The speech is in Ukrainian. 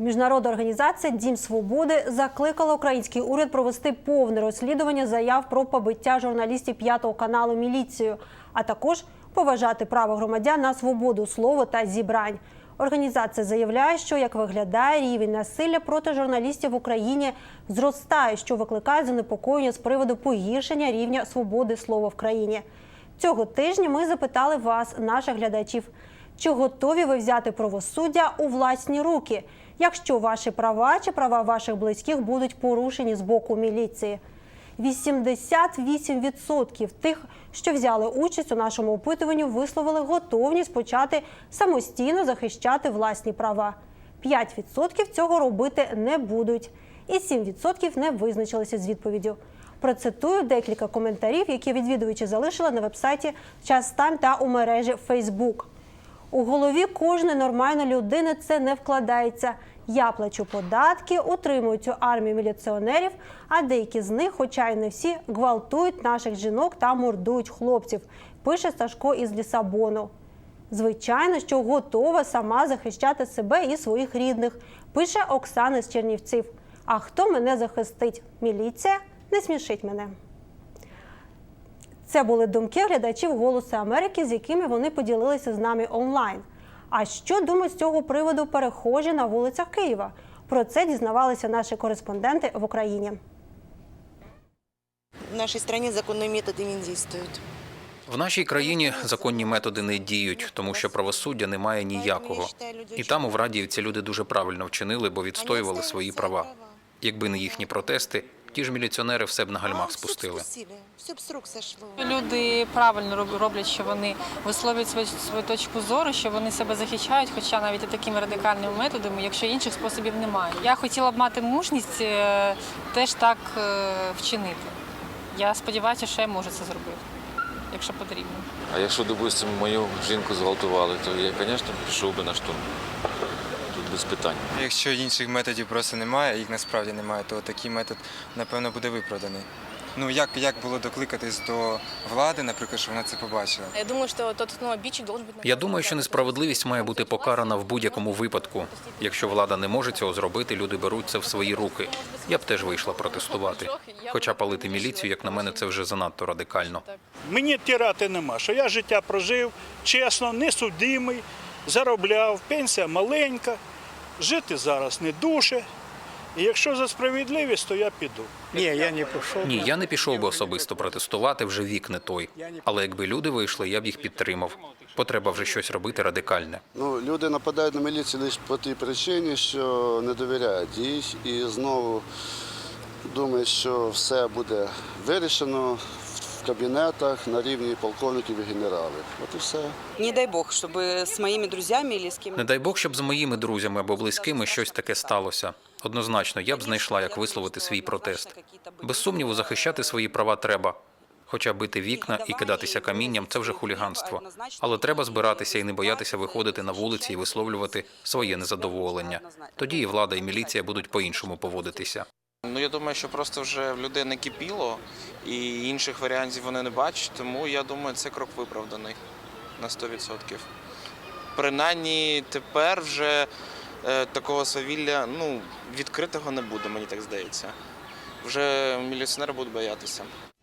Міжнародна організація Дім Свободи закликала український уряд провести повне розслідування заяв про побиття журналістів п'ятого каналу міліцією, а також поважати право громадян на свободу слова та зібрань. Організація заявляє, що як виглядає рівень насилля проти журналістів в Україні зростає, що викликає занепокоєння з приводу погіршення рівня свободи слова в країні. Цього тижня ми запитали вас, наших глядачів, чи готові ви взяти правосуддя у власні руки, якщо ваші права чи права ваших близьких будуть порушені з боку міліції. 88% тих, що взяли участь у нашому опитуванні, висловили готовність почати самостійно захищати власні права. 5% цього робити не будуть, і 7% не визначилися з відповіддю. Процитую декілька коментарів, які відвідувачі залишили на вебсайті Час Тайм та у мережі Facebook. У голові кожної нормальної людини це не вкладається. Я плачу податки, утримую цю армію міліціонерів, а деякі з них, хоча й не всі, гвалтують наших жінок та мордують хлопців. Пише Сашко із Лісабону. Звичайно, що готова сама захищати себе і своїх рідних, пише Оксана з Чернівців. А хто мене захистить? Міліція? Не смішить мене. Це були думки глядачів Голосу Америки, з якими вони поділилися з нами онлайн. А що думають з цього приводу перехожі на вулицях Києва? Про це дізнавалися наші кореспонденти в Україні. В нашей стране законные методы не действуют. В нашій країні законні методи не діють, тому що правосуддя немає ніякого. І там у Врадіївці люди дуже правильно вчинили, бо відстоювали свої права. Якби не їхні протести, ті ж міліціонери все б на гальмах спустили. Все б срок сошло. Люди правильно роблять, що вони висловлюють свою, свою точку зору, що вони себе захищають, хоча навіть і такими радикальними методами, якщо інших способів немає. Я хотіла б мати мужність е, теж так е, вчинити. Я сподіваюся, що я можу це зробити, якщо потрібно. А якщо, допустимо, мою жінку зґвалтували, то я, звісно, пішов би на штурм. Без питань. Якщо інших методів просто немає, їх насправді немає, то такий метод, напевно, буде виправданий. Ну як, як було докликатись до влади, наприклад, щоб вона це побачила? Я думаю, что тот, ну, должен быть Я думаю, що несправедливість має бути покарана в будь-якому випадку. Якщо влада не може цього зробити, люди беруть це в свої руки. Я б теж вийшла протестувати. Хоча палити міліцію, як на мене, це вже занадто радикально. Мені тирати нема, що я життя прожив чесно, несудимий, заробляв, пенсія маленька, жити зараз не дуже. І якщо за справедливість, то я піду. Ні, я не пішов. Ні, я не пішов би особисто протестувати, вже вік не той. Але якби люди вийшли, я б їх підтримав. Потреба вже щось робити радикальне. Ну, люди нападають на міліцію лише по тій причині, що не довіряють їй і знову думають, що все буде вирішено в кабінетах на рівні полковників і генералів. От і все. Не дай бог, чтобы с моими друзьями или с кем Не дай Бог, щоб з моїми друзями або близькими щось таке сталося. Однозначно, я б знайшла, як висловити свій протест. Без сумніву, захищати свої права треба. Хоча бити вікна і кидатися камінням це вже хуліганство. Але треба збиратися і не боятися виходити на вулиці і висловлювати своє незадоволення. Тоді і влада, і міліція будуть по-іншому поводитися. Ну я думаю, що просто вже в людей не кипіло, і інших варіантів вони не бачать, тому я думаю, це крок виправданий на 100%. Принаймні тепер вже е, такого свавілля ну, відкритого не буде, мені так здається. Вже міліціонери будуть боятися.